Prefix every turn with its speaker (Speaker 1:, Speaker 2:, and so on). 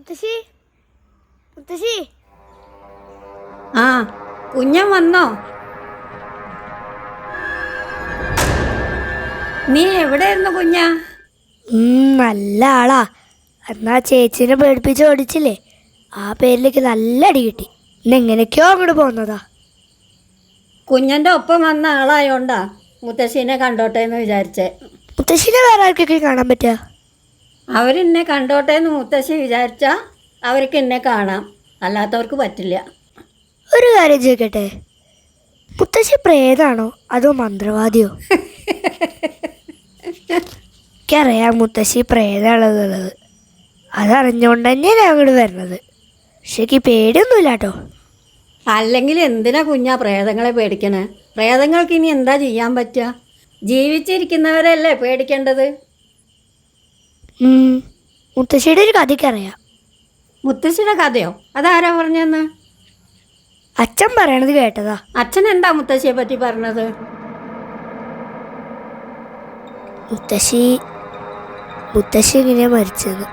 Speaker 1: മുത്തശ്ശി മുത്തശ്ശി.
Speaker 2: ആ കുഞ്ഞൻ വന്നോ? നീ എവിടെയായിരുന്നു കുഞ്ഞ?
Speaker 1: നല്ല ആളാ. എന്നാ ചേച്ചിനെ പേടിപ്പിച്ച് ഓടിച്ചില്ലേ? ആ പേരിലേക്ക് നല്ല അടി കിട്ടി. ഇന്ന് എങ്ങനെയൊക്കെയോ അങ്ങോട്ട് പോകുന്നതാ.
Speaker 2: കുഞ്ഞന്റെ ഒപ്പം വന്ന ആളായോണ്ടാ മുത്തശ്ശീനെ കണ്ടോട്ടെ എന്ന് വിചാരിച്ചേ.
Speaker 1: മുത്തശ്ശീനെ വേറെ ആർക്കൊക്കെ കാണാൻ പറ്റുക?
Speaker 2: അവരെന്നെ കണ്ടോട്ടെ എന്ന് മുത്തശ്ശി വിചാരിച്ചാൽ അവർക്ക് എന്നെ കാണാം. അല്ലാത്തവർക്ക് പറ്റില്ല.
Speaker 1: ഒരു കാര്യം ചോദിക്കട്ടെ? മുത്തശ്ശി പ്രേതാണോ അതോ മന്ത്രവാദിയോ? എനിക്കറിയാം മുത്തശ്ശി പ്രേതാണെന്നുള്ളത് അതറിഞ്ഞുകൊണ്ട് തന്നെ ഞാൻ അങ്ങോട്ട് വരണത് പക്ഷേ എനിക്ക് പേടിയൊന്നുമില്ല കേട്ടോ
Speaker 2: അല്ലെങ്കിൽ എന്തിനാ കുഞ്ഞാ പ്രേതങ്ങളെ പേടിക്കണേ? പ്രേതങ്ങൾക്ക് ഇനി എന്താ ചെയ്യാൻ പറ്റുക? ജീവിച്ചിരിക്കുന്നവരല്ലേ പേടിക്കേണ്ടത്?
Speaker 1: മുത്തശ്ശിയുടെ ഒരു കഥയ്ക്ക് അറിയാം.
Speaker 2: മുത്തശ്ശിയുടെ കഥയോ? അതാരാ പറഞ്ഞെന്ന്
Speaker 1: അച്ഛൻ പറയണത് കേട്ടതാ.
Speaker 2: അച്ഛൻ എന്താ മുത്തശ്ശിയെ പറ്റി പറഞ്ഞത്?
Speaker 1: മുത്തശ്ശി മുത്തശ്ശി ഇങ്ങനെയാ മരിച്ചത്?